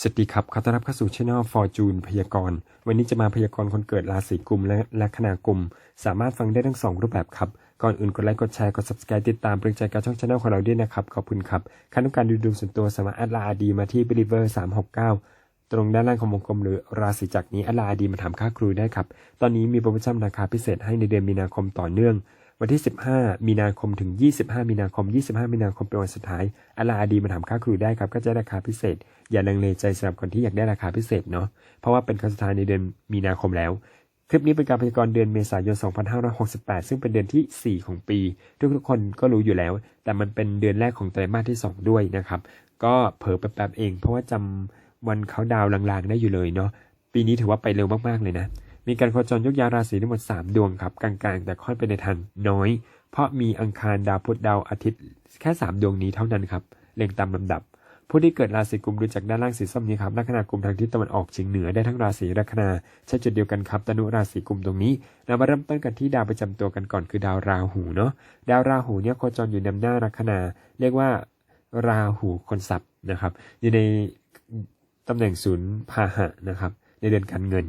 สวัสดีครับ ขอต้อนรับเข้าสู่ช่อง Fortune พยากรณ์ วันนี้จะมาพยากรณ์คนเกิดราศีกุมและลัคนากุม สามารถฟังได้ทั้งสองรูปแบบครับ ก่อนอื่นกดไลค์ กดแชร์ กด subscribe ติดตามเป็นกำลังใจกับช่องช anel ของเราด้วยนะครับ ขอบคุณครับใครต้องการดูดวงส่วนตัวสามารถแอดไลน์ดีมาที่ believer 369 ตรงด้านล่างของวงกลมหรือราศีจักรนี้แอดไลน์ดีมาถามค่าครูได้ครับ ตอนนี้มีโปรโมชั่นราคาพิเศษให้ในเดือนมีนาคมต่อเนื่อง วันที่ 15 มีนาคมถึง 25 มีนาคม 25 มีนาคมเป็นวันสุดท้ายอลาดีมาถามค่าครูได้ครับก็จะได้ราคาพิเศษ อย่าลังเลใจสำหรับคนที่อยากได้ราคาพิเศษเนาะเพราะว่าเป็นครั้งสุดท้ายในเดือนมีนาคมแล้ว คลิปนี้เป็นการพยากรณ์เดือนเมษายน 2568 ซึ่งเป็นเดือนที่ 4 ของปี ทุกๆคนก็รู้อยู่แล้ว แต่มันเป็นเดือนแรกของไตรมาสที่ 2 ด้วยนะครับก็เผลอแป๊บๆเอง เพราะว่าจำวันเขาดาวลางๆได้อยู่เลยเนาะปีนี้ถือว่าไปเร็วมากๆเลยนะ มีการโคจรยกย้ายราศีทั้งหมด 3 ดวงครับ กลางๆ แต่ค่อยไปในทางน้อย เพราะมีอังคารดาวพุธดาวอาทิตย์แค่ 3 ดวงนี้เท่านั้นครับเรียงตามลำดับ ผู้ที่เกิดราศีกุมดูจากด้านล่างสีส้มนี้ครับลัคนากุมทางทิศตะวันออกเฉียงเหนือได้ทั้งราศีลัคนาใช้จุดเดียวกันครับตนุราศีกุมตรงนี้เรามาเริ่มต้นกันที่ดาวประจำตัวกันก่อนคือดาวราหูเนาะดาวราหูเนี่ยโคจรอยู่นำหน้าลัคนา เรียกว่าราหูคนทรัพย์นะครับอยู่ในตำแหน่งศูนย์พาหะนะครับในเดือนการเงิน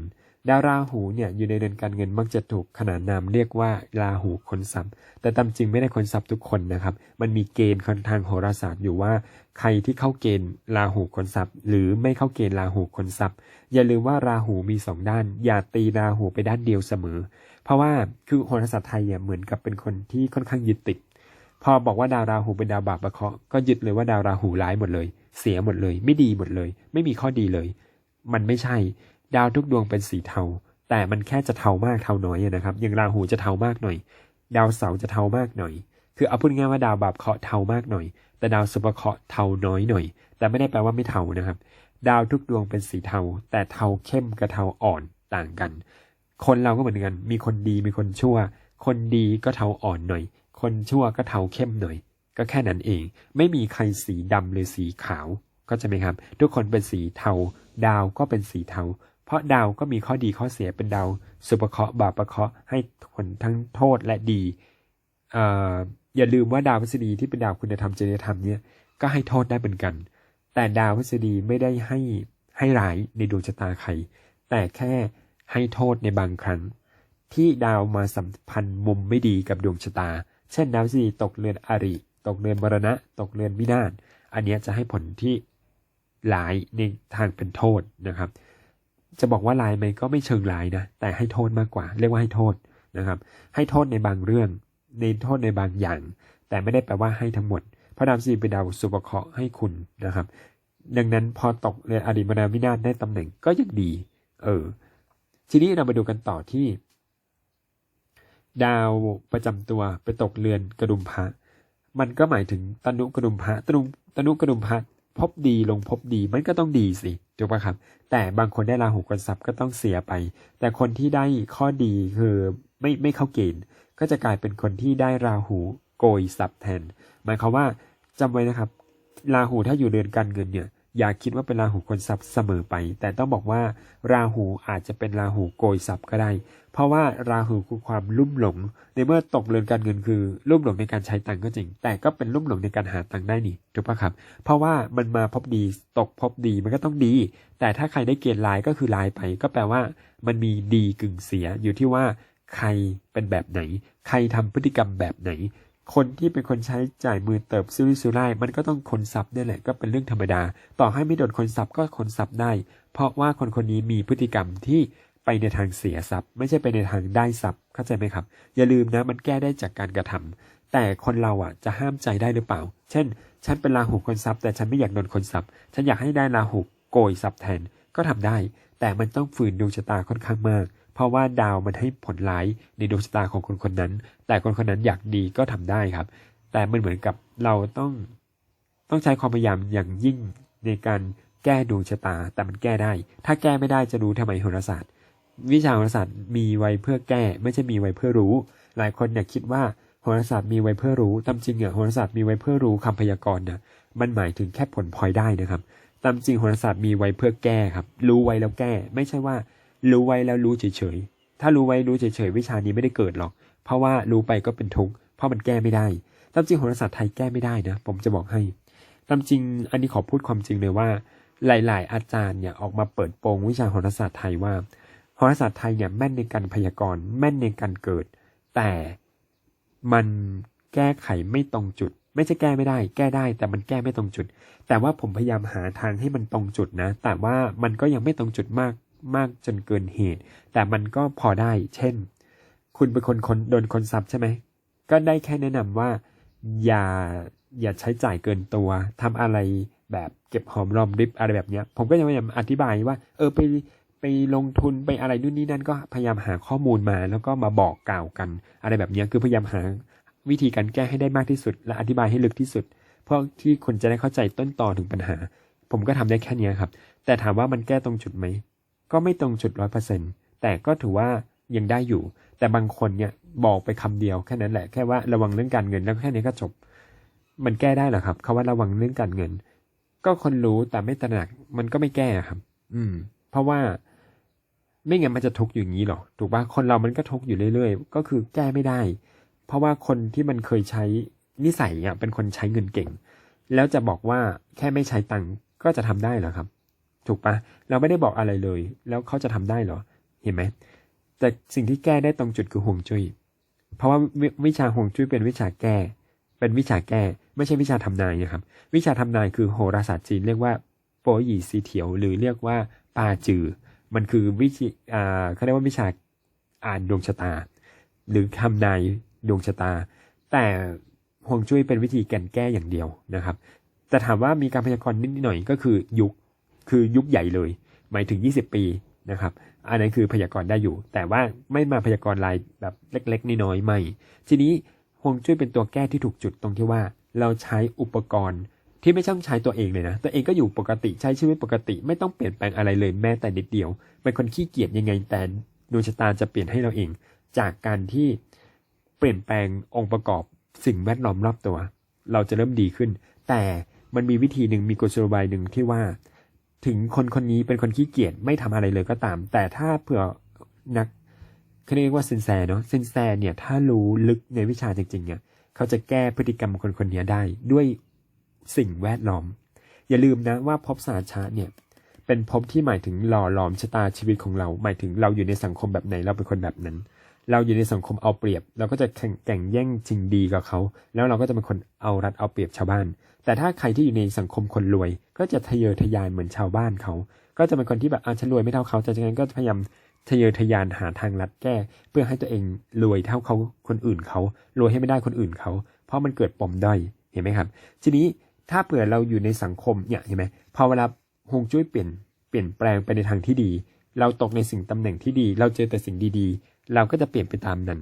ดาวราหูเนี่ยอยู่ในเดือนการเงินมักจะถูกขนานนามเรียกว่าราหูคนทรัพย์ แต่ตามจริงไม่ได้คนทรัพย์ทุกคนนะครับ มันมีเกณฑ์ทางโหราศาสตร์อยู่ว่า ใครที่เข้าเกณฑ์ราหูคนทรัพย์ หรือไม่เข้าเกณฑ์ราหูคนทรัพย์ อย่าลืมว่าราหูมีสองด้าน อย่าตีราหูไปด้านเดียวเสมอ เพราะว่าคือโหราศาสตร์ไทยเนี่ยเหมือนกับเป็นคนที่ค่อนข้างยึดติด พอบอกว่าดาวราหูเป็นดาวบาปประเคาะก็ยึดเลยว่าดาวราหูร้ายหมดเลย เสียหมดเลย ไม่ดีหมดเลย ไม่มีข้อดีเลย มันไม่ใช่ ดาวทุกดวงเป็นสีเทา แต่มันแค่จะเทามากเทาน้อยนะครับ อย่างราหูจะเทามากหน่อย ดาวเสาร์จะเทามากหน่อย คือเอาพูดง่ายว่าดาวบาปเคราะห์เทามากหน่อย แต่ดาวสุภเคราะห์เทาน้อยหน่อย แต่ไม่ได้แปลว่าไม่เทานะครับ ดาวทุกดวงเป็นสีเทา แต่เทาเข้มกับเทาอ่อนต่างกัน คนเราก็เหมือนกัน มีคนดีมีคนชั่ว คนดีก็เทาอ่อนหน่อย คนชั่วก็เทาเข้มหน่อย ก็แค่นั้นเอง ไม่มีใครสีดำหรือสีขาวก็จะไหมครับ ทุกคนเป็นสีเทา ดาวก็เป็นสีเทา เพราะดาวก็มีข้อดีข้อเสียเป็นดาวสุภเคราะห์บาปประเคราะห์ให้ผลทั้งโทษและดีเอ่ออย่าลืมว่าดาวพฤษฎีที่เป็นดาวคุณธรรมจริยธรรมเนี่ยก็ให้โทษได้เหมือนกัน แต่ดาวพฤษฎีไม่ได้ให้ให้ร้ายในดวงชะตาใคร แต่แค่ให้โทษในบางครั้ง ที่ดาวมาสัมพันธ์มุมไม่ดีกับดวงชะตา เช่นดาวพฤษฎีตกเรือนอริ ตกเรือนมรณะ ตกเรือนวินาศอันนี้จะให้ผลที่ร้ายในทางเป็นโทษนะครับ จะบอกว่าลายไหมก็ไม่เชิงลายนะ แต่ให้โทษมากกว่า เรียกว่าให้โทษนะครับ ให้โทษในบางเรื่องในโทษในบางอย่าง แต่ไม่ได้แปลว่าให้ทั้งหมด พระดาวพฤษฎีเป็นดาวสุภเคราะห์ให้คุณนะครับ ดังนั้นพอตกเรือนอริมนาวินาศได้ตำแหน่งก็ยังดี เออ ทีนี้เรามาดูกันต่อที่ ดาวประจำตัวไปตกเรือนกระดุมพระมันก็หมายถึงตนุกระดุมพระตนุตนุกระดุมพระ พบดีลงพบดีมันก็ต้องดีสิถูกปะครับ แต่บางคนได้ราหูกนทรัพย์ก็ต้องเสียไป แต่คนที่ได้ข้อดีคือไม่ไม่เข้าเกณฑ์ก็จะกลายเป็นคนที่ได้ราหูโกยทรัพย์แทน หมายความว่าจำไว้นะครับ ราหูถ้าอยู่เดือนการเงินเนี่ย อย่าคิดว่าเป็นราหูคนทรัพย์เสมอไป แต่ต้องบอกว่าราหูอาจจะเป็นราหูโกยทรัพย์ก็ได้ เพราะว่าราหูคือความลุ่มหลง ในเมื่อตกเรือนการเงินคือลุ่มหลงในการใช้ตังค์ก็จริง แต่ก็เป็นลุ่มหลงในการหาตังค์ได้นี่ถูกปะครับ เพราะว่ามันมาพบดีตกพบดีมันก็ต้องดี แต่ถ้าใครได้เกณฑ์ลายก็คือลายไป ก็แปลว่ามันมีดีกึ่งเสียอยู่ที่ว่าใครเป็นแบบไหน ใครทำพฤติกรรมแบบไหน คนที่เป็นคนใช้จ่ายมือเติบซิริซิร่ายมันก็ต้องคนซับนี่แหละก็เป็นเรื่องธรรมดา ต่อให้ไม่โดนคนซับก็คนซับได้ เพราะว่าคนคนนี้มีพฤติกรรมที่ไปในทางเสียทรัพย์ ไม่ใช่ไปในทางได้ทรัพย์เข้าใจไหมครับ อย่าลืมนะมันแก้ได้จากการกระทำแต่คนเราอะจะห้ามใจได้หรือเปล่า เช่น ฉันเป็นราหูคนทรัพย์แต่ฉันไม่อยากโดนคนทรัพย์ ฉันอยากให้ได้ราหูโกยทรัพย์แทนก็ทำได้ แต่มันต้องฝืนดวงชะตาค่อนข้างมาก เพราะว่าดาวมันให้ผลร้ายในดวงชะตาของคนคนนั้น แต่คนคนนั้นอยากดีก็ทำได้ครับ แต่มันเหมือนกับเราต้องต้องใช้ความพยายามอย่างยิ่งในการแก้ดวงชะตา แต่มันแก้ได้ ถ้าแก้ไม่ได้จะรู้ทำไมโหราศาสตร์ วิชาโหราศาสตร์มีไว้เพื่อแก้ ไม่ใช่มีไว้เพื่อรู้ หลายคนเนี่ยคิดว่าโหราศาสตร์มีไว้เพื่อรู้ตามจริงอะโหราศาสตร์มีไว้เพื่อรู้คำพยากรณ์นะมันหมายถึงแค่ผลพลอยได้นะครับตามจริงโหราศาสตร์มีไว้เพื่อแก้ครับ รู้ไว้แล้วแก้ ไม่ใช่ว่า รู้ไว้แล้วรู้เฉยๆ ถ้ารู้ไว้รู้เฉยๆ วิชานี้ไม่ได้เกิดหรอก เพราะว่ารู้ไปก็เป็นทุกข์ เพราะมันแก้ไม่ได้ตามจริงโหราศาสตร์ไทยแก้ไม่ได้นะ ผมจะบอกให้ตามจริง อันนี้ขอพูดความจริงเลยว่า หลาย ๆ อาจารย์เนี่ยออกมาเปิดโปงวิชาโหราศาสตร์ไทยว่าโหราศาสตร์ไทยเนี่ยแม่นในการพยากรณ์ แม่นในการเกิด แต่มันแก้ไขไม่ตรงจุด ไม่ใช่แก้ไม่ได้ แก้ได้ แต่มันแก้ไม่ตรงจุด แต่ว่าผมพยายามหาทางให้มันตรงจุดนะ แต่ว่ามันก็ยังไม่ตรงจุดมาก มากจนเกินเหตุ แต่มันก็พอได้ เช่น คุณเป็นคนคนโดนคนซับใช่ไหม ก็ได้แค่แนะนำว่า อย่าอย่าใช้จ่ายเกินตัวทำอะไรแบบเก็บหอมรอมริบอะไรแบบเนี้ย ผมก็จะพยายามอธิบายว่า เออไปไปลงทุนไปอะไรนู่นนี่นั่นก็พยายามหาข้อมูลมา แล้วก็มาบอกกล่าวกัน อะไรแบบเนี้ยคือพยายามหาวิธีการแก้ให้ได้มากที่สุด และอธิบายให้ลึกที่สุด เพราะที่คนจะได้เข้าใจต้นตอถึงปัญหา ผมก็ทำได้แค่เนี้ยครับ แต่ถามว่ามันแก้ตรงจุดไหม ก็ไม่ตรงจุดร้อยเปอร์เซ็นแต่ก็ถือว่ายังได้อยู่ แต่บางคนเนี่ยบอกไปคำเดียวแค่นั้นแหละแค่ว่าระวังเรื่องการเงินแล้วแค่นี้ก็จบ มันแก้ได้หรอครับคาว่าระวังเรื่องการเงิน ก็คนรู้แต่ไม่ตระหนักมันก็ไม่แก้ครับ อืม เพราะว่าไม่งั้นมันจะทุกข์อยู่อย่างนี้หรอถูกปะคนเรามันก็ทุกข์อยู่เรื่อยๆ ก็คือแก้ไม่ได้ เพราะว่าคนที่มันเคยใช้นิสัยอะเป็นคนใช้เงินเก่ง แล้วจะบอกว่าแค่ไม่ใช้ตังค์ก็จะทำได้เหรอครับ ถูกปะเราไม่ได้บอกอะไรเลย แล้วเขาจะทำได้เหรอ เห็นไหม แต่สิ่งที่แก้ได้ตรงจุดคือห่วงจุย้ย เพราะว่าวิวิชาห่วงจุ้ยเป็นวิชาแก้ เป็นวิชาแก้ ไม่ใช่วิชาทำนายนะครับ วิชาทำนายคือโหราศาสตร์จีนเรียกว่าโปหยีซีเถียว หรือเรียกว่าปาจือ มันคือวิธีอ่าเขาเรียกว่าวิชาอ่านดวงชะตา หรือทำนายดวงชะตา แต่ห่วงจุ้ยเป็นวิธีแก่นแก้อย่างเดียวนะครับ แต่ถามว่ามีการพยากรณ์นิดหน่อยก็คือยุค คือยุคใหญ่เลย หมายถึง 20 ปีนะครับ อันนั้นคือพยากรณ์ได้อยู่ แต่ว่าไม่มาพยากรณ์รายแบบเล็ก ๆน้อยๆไม่ ทีนี้ฮวงจุ้ยเป็นตัวแก้ที่ถูกจุดตรงที่ว่า เราใช้อุปกรณ์ที่ไม่ต้องใช้ตัวเองเลยนะ ตัวเองก็อยู่ปกติใช้ชีวิตปกติ ไม่ต้องเปลี่ยนแปลงอะไรเลยแม้แต่นิดเดียวเป็นคนขี้เกียจยังไงแต่ดวงชะตาจะเปลี่ยนให้เราเอง จากการที่เปลี่ยนแปลงองค์ประกอบสิ่งแวดล้อมรอบตัว เราจะเริ่มดีขึ้น แต่มันมีวิธีหนึ่งมีกลบายหนึ่งที่ว่า ถึงคนคนนี้เป็นคนขี้เกียจไม่ทำอะไรเลยก็ตาม แต่ถ้าเผื่อนักเขาเรียกว่าซินแซเนาะซินแซเนี่ยถ้ารู้ลึกในวิชาจริงๆเนี่ยเขาจะแก้พฤติกรรมคนคนนี้ได้ด้วยสิ่งแวดล้อม อย่าลืมนะว่าภพสาชาเนี่ยเป็นภพที่หมายถึงหล่อหลอมชะตาชีวิตของเรา หมายถึงเราอยู่ในสังคมแบบไหนเราเป็นคนแบบนั้น เราอยู่ในสังคมเอาเปรียบ เราก็จะแข่งแก่งแย่งชิงดีกับเขา แล้วเราก็จะเป็นคนเอารัดเอาเปรียบชาวบ้าน แต่ถ้าใครที่อยู่ในสังคมคนรวย ก็จะทะเยอทะยานเหมือนชาวบ้านเขา ก็จะเป็นคนที่แบบอะฉันรวยไม่เท่าเขาแต่ฉะนั้นก็พยายามทะเยอทะยานหาทางลัดแก้ เพื่อให้ตัวเองรวยเท่าเขาคนอื่นเขารวยให้ไม่ได้คนอื่นเขา เพราะมันเกิดปมด้อยเห็นไหมครับ ทีนี้ถ้าเผื่อเราอยู่ในสังคมเนี่ยเห็นไหมพอเวลาฮวงจุ้ยเปลี่ยนเปลี่ยนแปลงไปในทางที่ดี เราตกในสิ่งตำแหน่งที่ดี เราเจอแต่สิ่งดีๆ เราก็จะเปลี่ยนไปตามนั้น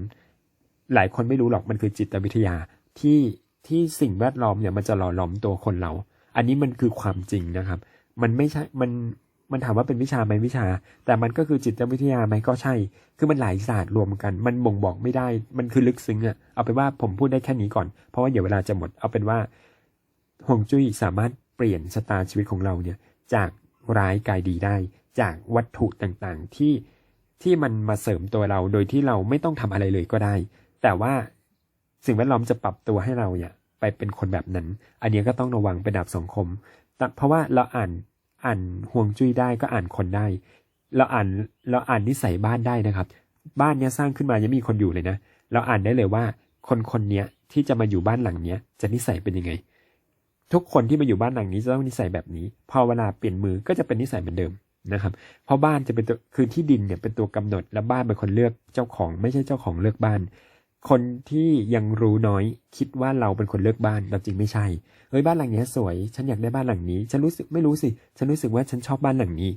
หลายคนไม่รู้หรอกมันคือจิตวิทยาที่ที่สิ่งแวดล้อมเนี่ยมันจะหล่อหลอมตัวคนเรา อันนี้มันคือความจริงนะครับ มันไม่ใช่มันมันถามว่าเป็นวิชาไหมวิชา แต่มันก็คือจิตวิทยาไหมก็ใช่ คือมันหลายศาสตร์รวมกัน มันบ่งบอกไม่ได้ มันคือลึกซึ้งอะเอาเป็นว่าผมพูดได้แค่นี้ก่อน เพราะว่าเดี๋ยวเวลาจะหมด เอาเป็นว่าห่วงจุ้ยสามารถเปลี่ยนชะตาชีวิตของเราเนี่ย จากร้ายกลายดีได้ จากวัตถุต่างๆ ที่ ที่มันมาเสริมตัวเราโดยที่เราไม่ต้องทำอะไรเลยก็ได้ แต่ว่าสิ่งแวดล้อมจะปรับตัวให้เราเนี่ย ไปเป็นคนแบบนั้น อันนี้ก็ต้องระวังเป็นดับสังคมแต่เพราะว่าเราอ่านอ่านห่วงจุ้ยได้ก็อ่านคนได้ เราอ่านเราอ่านนิสัยบ้านได้นะครับ บ้านเนี้ยสร้างขึ้นมายังมีคนอยู่เลยนะ เราอ่านได้เลยว่าคนคนเนี้ยที่จะมาอยู่บ้านหลังเนี้ยจะนิสัยเป็นยังไง ทุกคนที่มาอยู่บ้านหลังนี้จะต้องนิสัยแบบนี้ พอเวลาเปลี่ยนมือก็จะเป็นนิสัยเหมือนเดิม นะครับ เพราะบ้านจะเป็นตัวคือที่ดินเนี่ยเป็นตัวกำหนดและบ้านเป็นคนเลือกเจ้าของ ไม่ใช่เจ้าของเลือกบ้าน คนที่ยังรู้น้อยคิดว่าเราเป็นคนเลือกบ้านแต่จริงไม่ใช่เฮ้ยบ้านหลังนี้สวย ฉันอยากได้บ้านหลังนี้ ฉันรู้สึกไม่รู้สิฉันรู้สึกว่าฉันชอบบ้านหลังนี้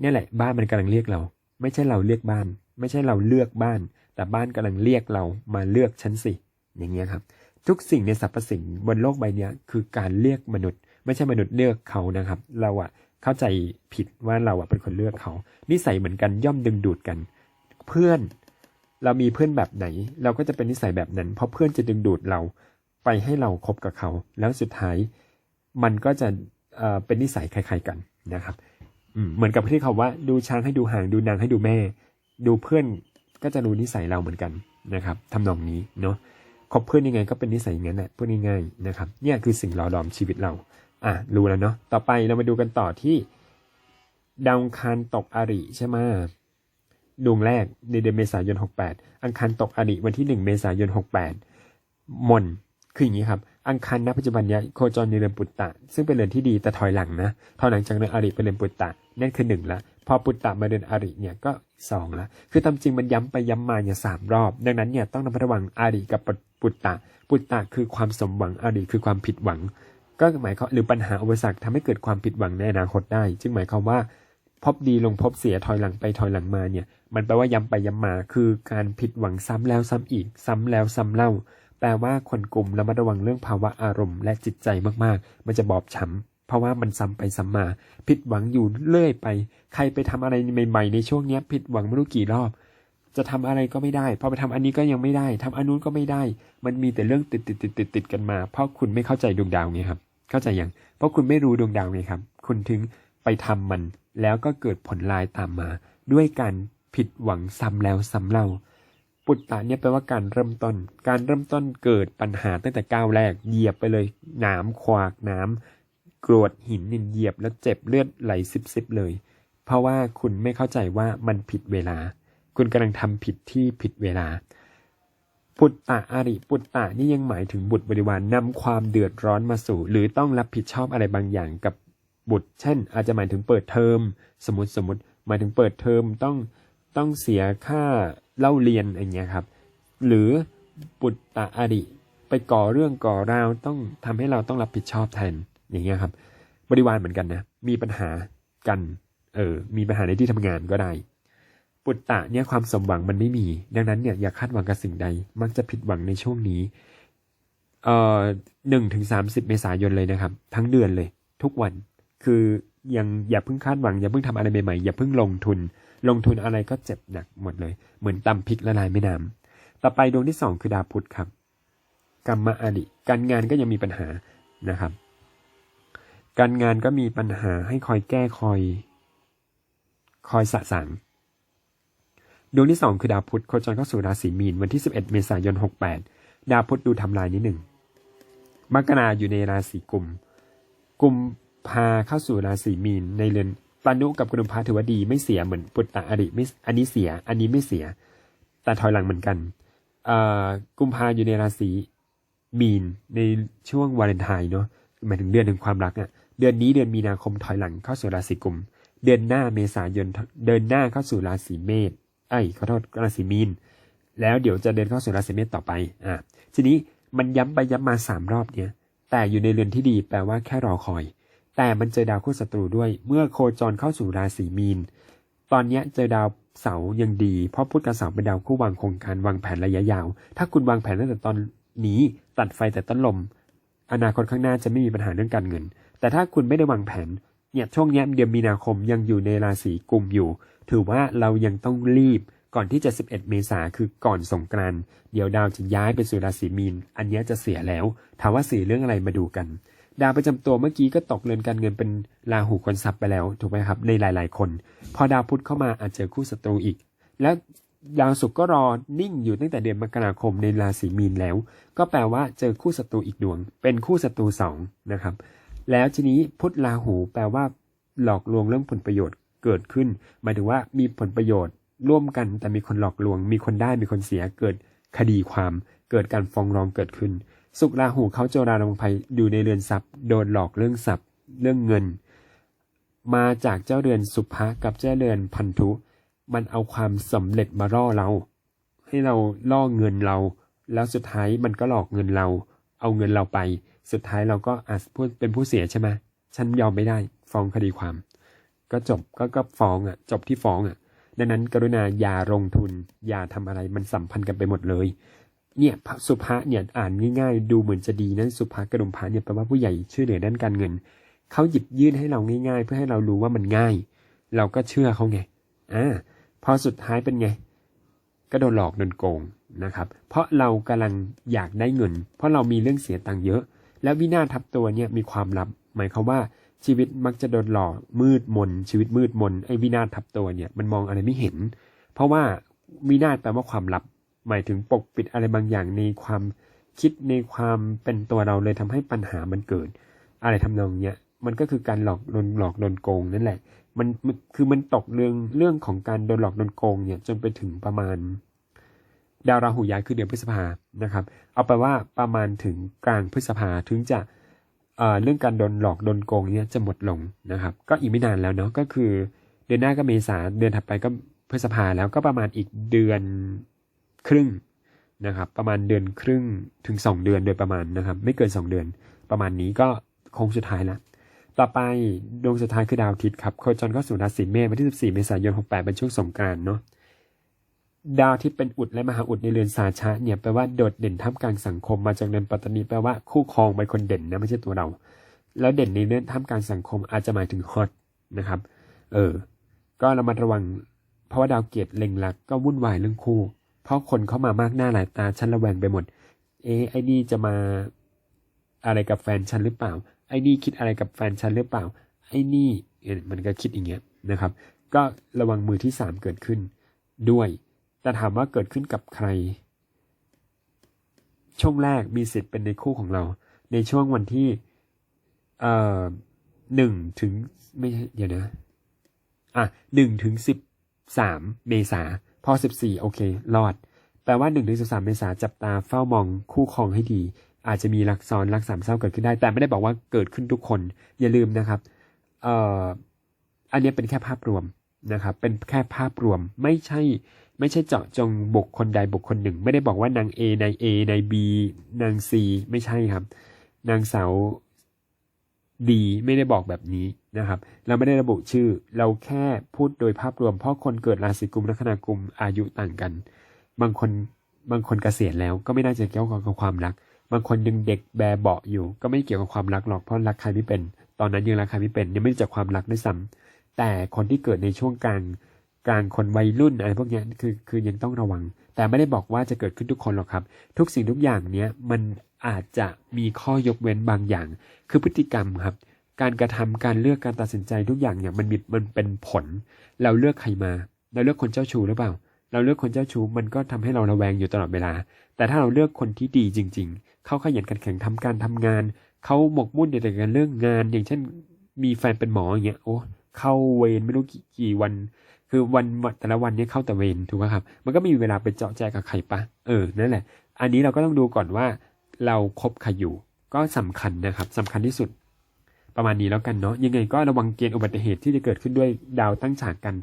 เนี่ยแหละบ้านมันกำลังเรียกเรา ไม่ใช่เราเลือกบ้าน ไม่ใช่เราเลือกบ้าน แต่บ้านกำลังเรียกเรามาเลือกฉันสิอย่างเงี้ยครับ ทุกสิ่งในสรรพสิ่งบนโลกใบนี้คือการเลือกมนุษย์ ไม่ใช่มนุษย์เลือกเขานะครับ เราอะ เข้าใจผิดว่าเราอะเป็นคนเลือกเขา นิสัยเหมือนกันย่อมดึงดูดกัน เพื่อนเรามีเพื่อนแบบไหน เราก็จะเป็นนิสัยแบบนั้น เพราะเพื่อนจะดึงดูดเราไปให้เราคบกับเขา แล้วสุดท้ายมันก็จะเอ่อเป็นนิสัยคล้ายๆกันนะครับเหมือนกับที่เขาว่าดูช้างให้ดูหางดูนางให้ดูแม่ ดูเพื่อนก็จะรู้นิสัยเราเหมือนกันนะครับทำนองนี้เนาะคบเพื่อนยังไงก็เป็นนิสัยอย่างนั้นแหละพูดง่ายๆนะครับเนี่ยคือสิ่งหล่อหลอมชีวิตเรา อะรู้แล้วเนาะต่อไปเรามาดูกันต่อที่ดาวอังคารตกอริใช่ไหมดวงแรกในเดือนเมษายน 68 อังคารตกอริวันที่ 1 เมษายน 68 มนคืออย่างนี้ครับ อังคารณปัจจุบันเนี้ยโคจรในเรือนปุตตะ ซึ่งเป็นเรือนที่ดีแต่ถอยหลังนะถอยหลังจากเรือนอริเป็นเรือนปุตตะนั่นคือหนึ่งละพอปุตตะมาเรือนอริเนี่ยก็สองละคือตามจริงมันย้ำไปย้ำมาเนี่ยสามรอบ ดังนั้นเนี่ยต้องระมัดระวังอริกับปุตตะ ปุตตะคือความสมหวังอริคือความผิดหวัง ก็หมายความหรือปัญหาอุปสรรคทำให้เกิดความผิดหวังในอนาคตได้ จึงหมายความว่าพบดีลงพบเสียถอยหลังไปถอยหลังมาเนี่ย มันแปลว่าย้ำไปย้ำมา คือการผิดหวังซ้ำแล้วซ้ำอีก ซ้ำแล้วซ้ำเล่า แปลว่าคนกลุ่มระมัดระวังเรื่องภาวะอารมณ์และจิตใจมากๆ มันจะบอบช้ำเพราะว่ามันซ้ำไปซ้ำมา ผิดหวังอยู่เรื่อยไป ใครไปทำอะไรใหม่ ๆ ในช่วงเนี้ยผิดหวังไม่รู้กี่รอบ จะทำอะไรก็ไม่ได้ พอไปทำอันนี้ก็ยังไม่ได้ทำอันนู้นก็ไม่ได้ มันมีแต่เรื่องติดติดติดติดติดกันมา เพราะคุณไม่เข้าใจดวงดาวไงครับ เข้าใจยังเพราะคุณไม่รู้ดวงดาวไงครับ คุณถึงไปทำมัน แล้วก็เกิดผลลายตามมา ด้วยการผิดหวังซ้ำแล้วซ้ำเล่า ปุตตะเนี่ยแปลว่าการเริ่มต้น การเริ่มต้นเกิดปัญหาตั้งแต่ก้าวแรกเหยียบไปเลยหน้ำควากน้ำกรวดหินนินเหยียบแล้วเจ็บเลือดไหลซิบๆเลย เพราะว่าคุณไม่เข้าใจว่ามันผิดเวลา คุณกำลังทำผิดที่ผิดเวลา ปุตตะอาริปุตตะนี่ยังหมายถึงบุตรบริวารนนำความเดือดร้อนมาสู่ หรือต้องรับผิดชอบอะไรบางอย่างกับบุตร เช่น อาจจะหมายถึงเปิดเทอม สมมติสมมติหมายถึงเปิดเทอมต้องต้องเสียค่าเล่าเรียนอย่างเงี้ยครับ หรือปุตตะอาริไปก่อเรื่องก่อราวต้องทำให้เราต้องรับผิดชอบแทนอย่างเงี้ยครับ บริวารเหมือนกันนะ มีปัญหากัน เออมีปัญหาในที่ทำงานก็ได้ ปุตตะเนี่ยความสมหวังมันไม่มี ดังนั้นเนี่ยอย่าคาดหวังกับสิ่งใด มักจะผิดหวังในช่วงนี้ เอ่อหนึ่งถึงสามสิบเมษายนเลยนะครับ ทั้งเดือนเลย ทุกวัน คือยังอย่าเพิ่งคาดหวัง อย่าเพิ่งทำอะไรใหม่ๆ อย่าเพิ่งลงทุน ลงทุนอะไรก็เจ็บหนักหมดเลย เหมือนตำพริกละลายไม่น้ำต่อไปดวงที่สองคือดาวพุธครับ กรรมอดิการงานก็ยังมีปัญหานะครับ การงานก็มีปัญหาให้คอยแก้คอย คอยสะสาง ดวงที่สองคือดาวพุธโคจรเข้าสู่ราศีมีนวันที่ 11 เมษายน 68 ดาวพุธดูทำลายนิดหนึ่งมกราอยู่ในราศีกุมกุมพาเข้าสู่ราศีมีนในเรือนปานุกับกุมภาถือว่าดีไม่เสียเหมือนปุตตะอริไม่อันนี้เสีย อันนี้ไม่เสีย แต่ถอยหลังเหมือนกันอ่อกุมภาอยู่ในราศีมีนในช่วงวาเลนไทน์เนาะหมายถึงเดือนแห่งความรักอะ่ะเดือนนี้เดือนมีนาคมถอยหลังเข้าสู่ราศีกุม เดือนหน้าเมษายนเดินหน้าเข้าสู่ราศีเมษ ไอ้ขอโทษราศีมีน แล้วเดี๋ยวจะเดินเข้าสู่ราศีเมษต่อไปอะทีนี้มันย้ำไปย้ำมาสามรอบเนี่ยแต่อยู่ในเรือนที่ดีแปลว่าแค่รอคอย แต่มันเจอดาวคู่ศัตรูด้วย เมื่อโคจรเข้าสู่ราศีมีน ตอนเนี้ยเจอดาวเสายังดี เพราะพุธกับเสาเป็นดาวคู่วางโครงการวางแผนระยะยาว ถ้าคุณวางแผนตั้งแต่ตอนนี้ตัดไฟแต่ต้นลม อนาคตข้างหน้าจะไม่มีปัญหาเรื่องการเงิน แต่ถ้าคุณไม่ได้วางแผน เนี่ยช่วงเนี้ยเดือนมีนาคมยังอยู่ในราศีกุมอยู่ ถือว่าเรายังต้องรีบก่อนที่จะ 11 เมษาคือก่อนสงกรานต์เดี๋ยวดาวจะย้ายไปสู่ราศีมีน อันนี้จะเสียแล้ว ถามว่าเสียเรื่องอะไรมาดูกัน ดาวประจำตัวเมื่อกี้ก็ตกเรือนการเงินเป็นราหูคนทรัพย์ไปแล้ว ถูกไหมครับ ในหลาย ๆ คน พอดาวพุธเข้ามาอาจเจอคู่ศัตรูอีก แล้วดาวศุกร์ก็รอนิ่งอยู่ตั้งแต่เดือนมกราคมในราศีมีนแล้ว ก็แปลว่าเจอคู่ศัตรูอีกดวง เป็นคู่ศัตรูสองนะครับ แล้วทีนี้พุทธราหูแปลว่า หลอกลวงเรื่องผลประโยชน์เกิดขึ้น หมายถึงว่ามีผลประโยชน์ร่วมกันแต่มีคนหลอกลวง มีคนได้มีคนเสียเกิดคดีความ เกิดการฟ้องร้องเกิดขึ้น สุขราหูเขาโจราลงภัยอยู่ในเรือนทรัพย์โดนหลอกเรื่องทรัพย์ เรื่องเงิน มาจากเจ้าเรือนสุภะกับเจ้าเรือนพันธุ มันเอาความสำเร็จมาล่อเรา ให้เราล่อเงินเรา แล้วสุดท้ายมันก็หลอกเงินเรา เอาเงินเราไป สุดท้ายเราก็อาจพูดเป็นผู้เสียใช่ไหมฉันยอมไม่ได้ ฟ้องคดีความ ก็จบก็ก็ฟ้องอะ จบที่ฟ้องอะ ดังนั้นกรุณาอย่าลงทุน อย่าทำอะไรมันสัมพันธ์กันไปหมดเลย เนี่ยสุภะเนี่ยอ่านง่ายๆ ดูเหมือนจะดีนั่นสุภะกระดุมพระเนี่ยแปลว่าผู้ใหญ่ช่วยเหลือด้านการเงินเขาหยิบยื่นให้เราง่าย ๆ เพื่อให้เรารู้ว่ามันง่าย เราก็เชื่อเขาไงอ่าพอสุดท้ายเป็นไง ก็โดนหลอกโดนโกงนะครับ เพราะเรากำลังอยากได้เงิน เพราะเรามีเรื่องเสียตังค์เยอะ แล้ววินาศทับตัวเนี่ยมีความลับ หมายความว่าชีวิตมักจะโดนหลอกมืดมน ชีวิตมืดมนไอ้วินาศทับตัวเนี่ยมันมองอะไรไม่เห็น เพราะว่าวินาศแปลว่าความลับ หมายถึงปกปิดอะไรบางอย่างในความคิดในความเป็นตัวเราเลยทำให้ปัญหามันเกิด อะไรทำนองเนี้ยมันก็คือการหลอกโดนหลอกโดนโกงนั่นแหละมันคือมันตกเรื่องเรื่องของการโดนหลอกโดนโกงเนี่ยจนไปถึงประมาณ ดาวราหูย้ายคือเดือนพฤษภานะครับ เอาไปว่าประมาณถึงกลางพฤษภาถึงจะเเรื่องการโดนหลอกโดนโกงเนี่ยจะหมดลงนะครับ ก็อีกไม่นานแล้วเนาะก็คือ เดือนหน้าก็เมษาเดือนถัดไปก็พฤษภาแล้วก็ประมาณอีกเดือนครึ่งนะครับ ประมาณเดือนครึ่งถึง 2 เดือนโดยประมาณนะครับ ไม่เกิน 2 เดือน ประมาณนี้ก็โค้งสุดท้ายละต่อไปดวงสุดท้ายคือดาวอาทิตย์ครับโคจรเข้าสู่ราศีเมษวันที่ 14 เมษายน 68 เป็นช่วงสงกรานต์เนาะ ดาวที่เป็นอุดและมหาอุดในเรือนสาชะเนี่ยแปลว่าโดดเด่นท่ามกลางสังคมมาจากเรือนปัตตานีแปลว่าคู่ครองเป็นคนเด่นนะไม่ใช่ตัวเรา แล้วเด่นในเรื่องท่ามกลางสังคมอาจจะหมายถึงฮอตนะครับ เออ ก็ระมัดระวัง เพราะว่าดาวเกตเล็งลักก็วุ่นวายเรื่องคู่ เพราะคนเข้ามามากหน้าหลายตาฉันระแวงไปหมด เอไอ้นี่จะมาอะไรกับแฟนฉันหรือเปล่า ไอ้นี่คิดอะไรกับแฟนฉันหรือเปล่า ไอ้นี่มันก็คิดอย่างเงี้ยนะครับ ก็ระวังมือที่สามเกิดขึ้นด้วย แต่ถามว่าเกิดขึ้นกับใคร ช่วงแรกมีสิทธิ์เป็นในคู่ของเรา ในช่วงวันที่เอ่อหนึ่งถึงไม่ใช่เดี๋ยวนะ อะหนึ่งถึงสิบสามเมษาพอสิบสี่โอเค รอด แปลว่าหนึ่งถึงสิบสามเมษาจับตาเฝ้ามองคู่ครองให้ดี อาจจะมีรักซ้อนรักสามเศร้าเกิดขึ้นได้ แต่ไม่ได้บอกว่าเกิดขึ้นทุกคน อย่าลืมนะครับ เอ่ออันนี้เป็นแค่ภาพรวมนะครับ เป็นแค่ภาพรวมไม่ใช่ ไม่ใช่เจาะจงบุคคลใดบุคคลหนึ่ง ไม่ได้บอกว่านาง A นาย A นาย B นาง C ไม่ใช่ครับ นางสาวดีไม่ได้บอกแบบนี้นะครับ เราไม่ได้ระบุชื่อ เราแค่พูดโดยภาพรวม เพราะคนเกิดราศีกุมลัคนากุมอายุต่างกัน บางคนบางคนเกษียณแล้วก็ไม่น่าจะเกี่ยวกับความรัก บางคนยังเด็กแบเบาะอยู่ ก็ไม่เกี่ยวกับความรักหรอกเพราะรักใครไม่เป็น ตอนนั้นยังรักใครไม่เป็นยังไม่รู้จักความรักด้วยซ้ำแต่คนที่เกิดในช่วงกลาง กลางคนวัยรุ่นอะไรพวกนี้คือคือยังต้องระวัง แต่ไม่ได้บอกว่าจะเกิดขึ้นทุกคนหรอกครับ ทุกสิ่งทุกอย่างเนี้ยมันอาจจะมีข้อยกเว้นบางอย่าง คือพฤติกรรมครับ การกระทำการเลือกการตัดสินใจทุกอย่างเนี่ยมันมีมันเป็นผล เราเลือกใครมา เราเลือกคนเจ้าชู้หรือเปล่า เราเลือกคนเจ้าชู้มันก็ทำให้เราระแวงอยู่ตลอดเวลา แต่ถ้าเราเลือกคนที่ดีจริง ๆ เขาขยันขันแข็งทำการทำงาน เขาหมกมุ่นในแต่การเรื่องงาน อย่างเช่น มีแฟนเป็นหมออย่างเงี้ยโอ้เข้าเวรไม่รู้กี่วัน คือวันแต่ละวันเนี้เข้าแต่เวรถูกไหมครับ มันก็มีเวลาไปเจาะแจกับใครปะเออนั่นแหละ อันนี้เราก็ต้องดูก่อนว่าเราคบใครอยู่ ก็สำคัญนะครับสำคัญที่สุด ประมาณนี้แล้วกันเนาะยังไงก็ระวังเกณฑ์อุบัติเหตุที่จะเกิดขึ้นด้วยดาวตั้งฉากกัน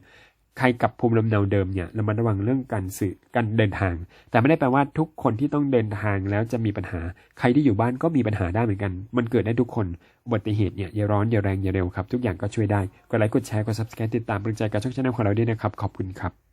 ใครกับภูมิลำเนาเดิมเนี่ยเรามาระวังเรื่องการสื่อการเดินทาง แต่ไม่ได้แปลว่าทุกคนที่ต้องเดินทางแล้วจะมีปัญหา ใครที่อยู่บ้านก็มีปัญหาได้เหมือนกัน มันเกิดได้ทุกคนอุบัติเหตุเนี่ยอย่าร้อนอย่าแรงอย่าเร็วครับ ทุกอย่างก็ช่วยได้ กดไลค์กดแชร์กดซับสไครต์ติดตามเป็นกำลังใจกับช่องชาแนลของเราด้วยนะครับ ขอบคุณครับ